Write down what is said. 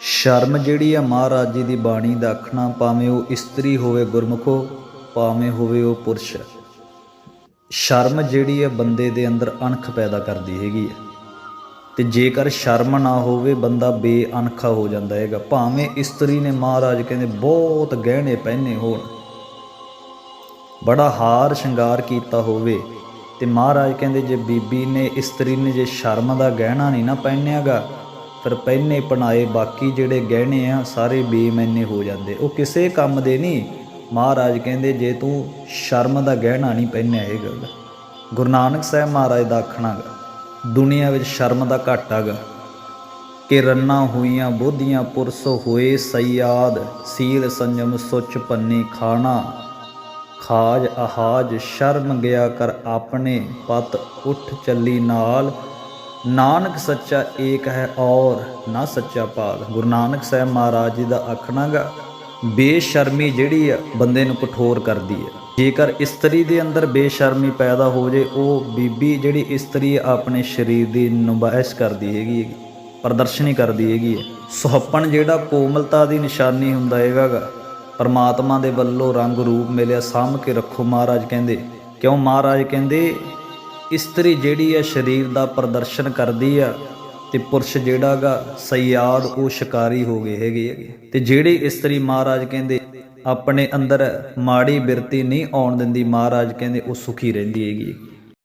ਸ਼ਰਮ ਜਿਹੜੀ ਆ ਮਹਾਰਾਜ ਜੀ ਦੀ ਬਾਣੀ ਦਾ ਆਖਣਾ, ਭਾਵੇਂ ਉਹ ਇਸਤਰੀ ਹੋਵੇ ਗੁਰਮੁਖੋ, ਭਾਵੇਂ ਹੋਵੇ ਉਹ ਪੁਰਸ਼। ਸ਼ਰਮ ਜਿਹੜੀ ਆ ਬੰਦੇ ਦੇ ਅੰਦਰ ਅਣਖ ਪੈਦਾ ਕਰਦੀ ਹੈਗੀ ਹੈ ਤੇ ਜੇਕਰ ਸ਼ਰਮ ਨਾ ਹੋਵੇ, ਬੰਦਾ ਬੇਅਣਖਾ ਹੋ ਜਾਂਦਾ ਹੈਗਾ। ਭਾਵੇਂ ਇਸਤਰੀ ਨੇ ਮਹਾਰਾਜ ਕਹਿੰਦੇ ਬਹੁਤ ਗਹਿਣੇ ਪਹਿਨੇ ਹੋਣ, ਬੜਾ ਹਾਰ ਸ਼ਿੰਗਾਰ ਕੀਤਾ ਹੋਵੇ, ਤੇ ਮਹਾਰਾਜ ਕਹਿੰਦੇ ਜੇ ਬੀਬੀ ਨੇ, ਇਸਤਰੀ ਨੇ ਜੇ ਸ਼ਰਮ ਦਾ ਗਹਿਣਾ ਨਹੀਂ ਨਾ ਪਹਿਨਿਆਗਾ ਫਿਰ ਪਹਿਨੇ ਪਣਾਏ ਬਾਕੀ ਜਿਹੜੇ ਗਹਿਣੇ ਆ, ਸਾਰੇ ਬੇਮੈਨੇ ਹੋ ਜਾਂਦੇ। ਉਹ ਕਿਸੇ ਕੰਮ ਦੇ ਨਹੀਂ। ਮਹਾਰਾਜ ਕਹਿੰਦੇ, ਜੇ ਤੂੰ ਸ਼ਰਮ ਦਾ ਗਹਿਣਾ ਨਹੀਂ ਪਹਿਨਿਆ, ਇਹ ਗੱਲ। ਗੁਰੂ ਨਾਨਕ ਸਾਹਿਬ ਮਹਾਰਾਜ ਦਾ ਆਖਣਾ ਗਾ, ਦੁਨੀਆ ਵਿੱਚ ਸ਼ਰਮ ਦਾ ਘਾਟਾ ਗਾ। ਕਿ ਰੰਨਾ ਹੋਈਆਂ, ਬੋਧੀਆਂ ਪੁਰਸ ਹੋਏ, ਸਯਾਦ, ਸੀਲ ਸੰਜਮ ਸੁਚ ਪੰਨੀ ਖਾਣਾ। ਖਾਜ ਆਹਾਜ ਸ਼ਰਮ ਗਿਆ ਕਰ ਆਪਣੇ, ਪਤ ਉੱਠ ਚੱਲੀ ਨਾਲ। ਨਾਨਕ ਸੱਚਾ ਏਕ ਹੈ ਔਰ, ਨਾ ਸੱਚਾ ਪਾਲ ਗੁਰੂ ਨਾਨਕ ਸਾਹਿਬ ਮਹਾਰਾਜ ਜੀ ਦਾ ਆਖਣਾਗਾ ਬੇਸ਼ਰਮੀ ਜਿਹੜੀ ਆ, ਬੰਦੇ ਨੂੰ ਕਠੋਰ ਕਰਦੀ ਹੈ ਜੇਕਰ ਇਸਤਰੀ ਦੇ ਅੰਦਰ ਬੇਸ਼ਰਮੀ ਪੈਦਾ ਹੋ ਜੇ, ਉਹ ਬੀਬੀ ਜਿਹੜੀ ਇਸਤਰੀ ਆਪਣੇ ਸਰੀਰ ਦੀ ਨੁਮਾਇਸ਼ ਕਰਦੀ ਹੈਗੀ ਹੈ ਪ੍ਰਦਰਸ਼ਨੀ ਕਰਦੀ ਹੈਗੀ ਹੈ ਸੁਹੱਪਣ ਜਿਹੜਾ ਕੋਮਲਤਾ ਦੀ ਨਿਸ਼ਾਨੀ ਹੁੰਦਾ ਹੈਗਾਗਾ ਪਰਮਾਤਮਾ ਦੇ ਵੱਲੋਂ ਰੰਗ ਰੂਪ ਮਿਲਿਆ, ਸਾਂਭ ਕੇ ਰੱਖੋ ਮਹਾਰਾਜ ਕਹਿੰਦੇ। ਕਿਉਂ ਮਹਾਰਾਜ ਕਹਿੰਦੇ? ਇਸਤਰੀ ਜਿਹੜੀ ਆ ਸਰੀਰ ਦਾ ਪ੍ਰਦਰਸ਼ਨ ਕਰਦੀ ਆ ਤੇ ਪੁਰਸ਼ ਜਿਹੜਾਗਾ ਸਯਾਦ ਉਹ ਸ਼ਿਕਾਰੀ ਹੋ ਗਏ ਹੈਗੇ ਹੈਗੇ ਤੇ ਜਿਹੜੀ ਇਸਤਰੀ ਮਹਾਰਾਜ ਕਹਿੰਦੇ, ਆਪਣੇ ਅੰਦਰ ਮਾੜੀ ਬਿਰਤੀ ਨਹੀਂ ਆਉਣ ਦਿੰਦੀ, ਮਹਾਰਾਜ ਕਹਿੰਦੇ ਉਹ ਸੁਖੀ ਰਹਿੰਦੀ ਹੈਗੀ